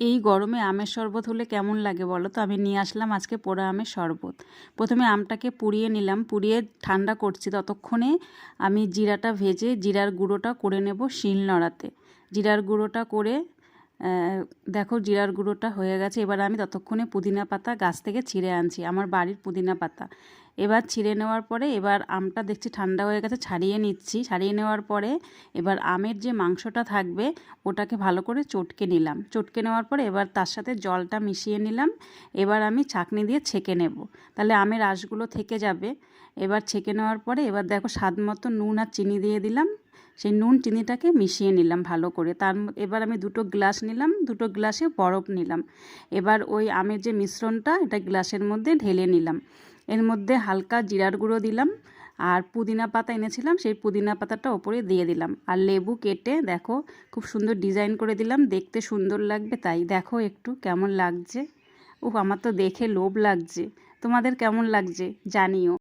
এই গরমে আমের শরবত হলে কেমন লাগে বলো তো? আমি নিয়ে আসলাম আজকে পোড়া আমের শরবত। প্রথমে আমটাকে পুড়িয়ে নিলাম। পুড়িয়ে ঠান্ডা করছি ততক্ষণে আমি জিরাটা ভেজে জিরার গুঁড়োটা করে নেব শিল নড়াতে জিরার গুঁড়োটা করে দেখো জিরার গুঁড়োটা হয়ে গেছে, এবার আমি ততক্ষণে পুদিনা পাতা গাছ থেকে ছিঁড়ে আনছি, আমার বাড়ির পুদিনা পাতা। এবার ছিঁড়ে নেওয়ার পরে এবার আমটা দেখছি ঠান্ডা হয়ে গেছে, ছাড়িয়ে নিচ্ছি। ছাড়িয়ে নেওয়ার পরে এবার আমের যে মাংসটা থাকবে, ওটাকে ভালো করে চটকে নিলাম। চটকে নেওয়ার পরে এবার তার সাথে জলটা মিশিয়ে নিলাম। এবার আমি ছাঁকনি দিয়ে ছেঁকে নেব। তাহলে আমের আঁশগুলো থেকে যাবে। এবার ছেঁকে নেওয়ার পরে এবার দেখো স্বাদ মতো নুন আর চিনি দিয়ে দিলাম। সেই নুন চিনিটাকে মিশিয়ে নিলাম ভালো করে। তার এবার আমি দুটো গ্লাস নিলাম, দুটো গ্লাসে বরফ নিলাম। এবার ওই আমের যে মিশ্রণটা, এটা গ্লাসের মধ্যে ঢেলে নিলাম। এর মধ্যে হালকা জিরার গুঁড়ো দিলাম, আর পুদিনা পাতা এনেছিলাম, সেই পুদিনা পাতাটা ওপরে দিয়ে দিলাম। আর লেবু কেটে, দেখো, খুব সুন্দর ডিজাইন করে দিলাম, দেখতে সুন্দর লাগবে তাই। দেখো একটু কেমন লাগছে। উফ, আমার তো দেখে লোভ লাগছে। তোমাদের কেমন লাগছে? জানিও।